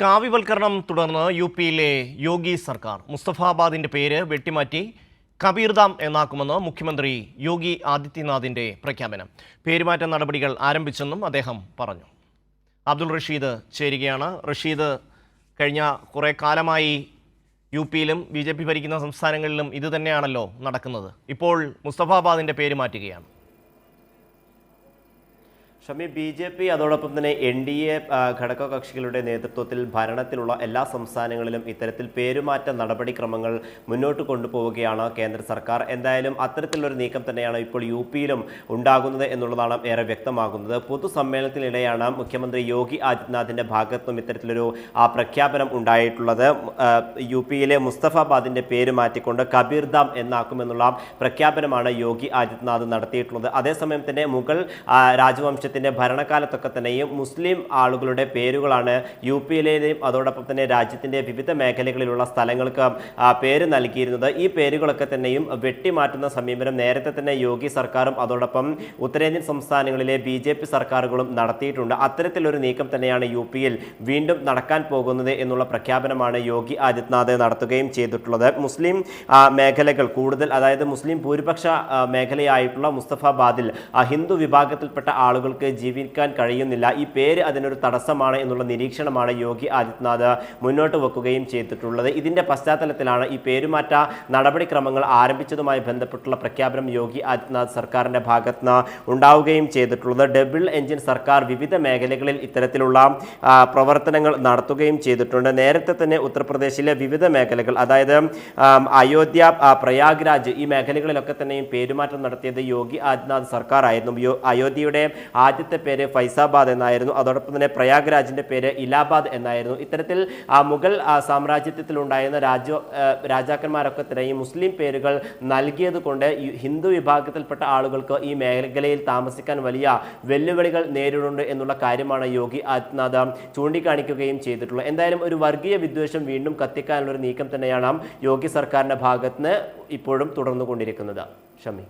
കാവ്യവൽക്കരണം തുടർന്ന് യു പിയിലെ യോഗി സർക്കാർ മുസ്തഫാബാദിന്റെ പേര് വെട്ടിമാറ്റി കബീർദാം എന്നാക്കുമെന്ന് മുഖ്യമന്ത്രി യോഗി ആദിത്യനാഥിന്റെ പ്രഖ്യാപനം. പേരുമാറ്റ നടപടികൾ ആരംഭിച്ചെന്നും അദ്ദേഹം പറഞ്ഞു. അബ്ദുൾ റഷീദ് ചേരുകയാണ്. റഷീദ് കഴിഞ്ഞ കുറേ കാലമായി യു പിയിലും ബി ജെ പി ഭരിക്കുന്ന സംസ്ഥാനങ്ങളിലും ഇതുതന്നെയാണല്ലോ നടക്കുന്നത്. ഇപ്പോൾ മുസ്തഫാബാദിന്റെ പേര് മാറ്റുകയാണ്. ഷമി ബി ജെ പി അതോടൊപ്പം തന്നെ എൻ ഡി എ ഘടക കക്ഷികളുടെ നേതൃത്വത്തിൽ ഭരണത്തിലുള്ള എല്ലാ സംസ്ഥാനങ്ങളിലും ഇത്തരത്തിൽ പേരുമാറ്റ നടപടിക്രമങ്ങൾ മുന്നോട്ട് കൊണ്ടുപോവുകയാണ് കേന്ദ്ര സർക്കാർ. എന്തായാലും അത്തരത്തിലൊരു നീക്കം തന്നെയാണ് ഇപ്പോൾ യു പിയിലും ഉണ്ടാകുന്നത് എന്നുള്ളതാണ് ഏറെ വ്യക്തമാകുന്നത്. പൊതുസമ്മേളനത്തിനിടെയാണ് മുഖ്യമന്ത്രി യോഗി ആദിത്യനാഥിന്റെ ഭാഗത്തും ഇത്തരത്തിലൊരു പ്രഖ്യാപനം ഉണ്ടായിട്ടുള്ളത്. യു പിയിലെ മുസ്തഫാബാദിന്റെ പേര് മാറ്റിക്കൊണ്ട് കബീർദാം എന്നാക്കുമെന്നുള്ള പ്രഖ്യാപനമാണ് യോഗി ആദിത്യനാഥ് നടത്തിയിട്ടുള്ളത്. അതേസമയം തന്നെ മുഗൾ ആ, രാജവംശത്തിന്റെ ഭരണകാലത്തൊക്കെ തന്നെയും മുസ്ലിം ആളുകളുടെ പേരുകളാണ് യു പിയിലെയും അതോടൊപ്പം തന്നെ രാജ്യത്തിന്റെ വിവിധ മേഖലകളിലുള്ള സ്ഥലങ്ങൾക്ക് പേര് നൽകിയിരുന്നത്. ഈ പേരുകളൊക്കെ തന്നെയും വെട്ടിമാറ്റുന്ന സമീപനം നേരത്തെ തന്നെ യോഗി സർക്കാരും അതോടൊപ്പം ഉത്തരേന്ത്യൻ സംസ്ഥാനങ്ങളിലെ ബി ജെ പി സർക്കാരുകളും നടത്തിയിട്ടുണ്ട്. അത്തരത്തിലൊരു നീക്കം തന്നെയാണ് യു പിയിൽ വീണ്ടും നടക്കാൻ പോകുന്നത് എന്നുള്ള പ്രഖ്യാപനമാണ് യോഗി ആദിത്യനാഥ് നടത്തുകയും ചെയ്തിട്ടുള്ളത്. മുസ്ലിം മേഖലകൾ കൂടുതൽ അതായത് മുസ്ലിം ഭൂരിപക്ഷ മേഖലയായിട്ടുള്ള മുസ്തഫാബാദിൽ ഹിന്ദു വിഭാഗത്തിൽപ്പെട്ട ആളുകൾക്ക് ജീവിക്കാൻ കഴിയുന്നില്ല. ഈ പേര് അതിനൊരു തടസ്സമാണ് എന്നുള്ള നിരീക്ഷണമാണ് യോഗി ആദിത്യനാഥ് മുന്നോട്ട് വെക്കുകയും ചെയ്തിട്ടുള്ളത്. ഇതിന്റെ പശ്ചാത്തലത്തിലാണ് ഈ പേരുമാറ്റ നടപടിക്രമങ്ങൾ ആരംഭിച്ചതുമായി ബന്ധപ്പെട്ടുള്ള പ്രഖ്യാപനം യോഗി ആദിത്യനാഥ് സർക്കാരിന്റെ ഭാഗത്തുനിന്ന് ഉണ്ടാവുകയും ചെയ്തിട്ടുള്ളത്. ഡബിൾ എഞ്ചിൻ സർക്കാർ വിവിധ മേഖലകളിൽ ഇത്തരത്തിലുള്ള പ്രവർത്തനങ്ങൾ നടത്തുകയും ചെയ്തിട്ടുണ്ട്. നേരത്തെ തന്നെ ഉത്തർപ്രദേശിലെ വിവിധ മേഖലകൾ അതായത് അയോധ്യ ആ, പ്രയാഗ്രാജ് ഈ മേഖലകളിലൊക്കെ തന്നെയും പേരുമാറ്റം നടത്തിയത് യോഗി ആദിത്യനാഥ് സർക്കാർ ആയിരുന്നു അയോധ്യയുടെ അയോധ്യയുടെ ആദ്യത്തെ പേര് ഫൈസാബാദ് എന്നായിരുന്നു. അതോടൊപ്പം തന്നെ പ്രയാഗ്രാജിന്റെ പേര് ഇലാബാദ് എന്നായിരുന്നു. ഇത്തരത്തിൽ ആ മുഗൾ സാമ്രാജ്യത്തിൽ സാമ്രാജ്യത്വത്തിലുണ്ടായിരുന്ന രാജ രാജാക്കന്മാരൊക്കെ തന്നെ ഈ മുസ്ലിം പേരുകൾ നൽകിയത് കൊണ്ട് ഹിന്ദു വിഭാഗത്തിൽപ്പെട്ട ആളുകൾക്ക് ഈ മേഖലയിൽ താമസിക്കാൻ വലിയ വെല്ലുവിളികൾ നേരിടുന്നുണ്ട് എന്നുള്ള കാര്യമാണ് യോഗി ആദിത്യനാഥ് ചൂണ്ടിക്കാണിക്കുകയും ചെയ്തിട്ടുള്ളത്. എന്തായാലും ഒരു വർഗീയ വിദ്വേഷം വീണ്ടും കത്തിക്കാനുള്ള ഒരു നീക്കം തന്നെയാണ് യോഗി സർക്കാരിന്റെ ഭാഗത്തുനിന്ന് ഇപ്പോഴും തുടർന്നുകൊണ്ടിരിക്കുന്നത്. ഷമി.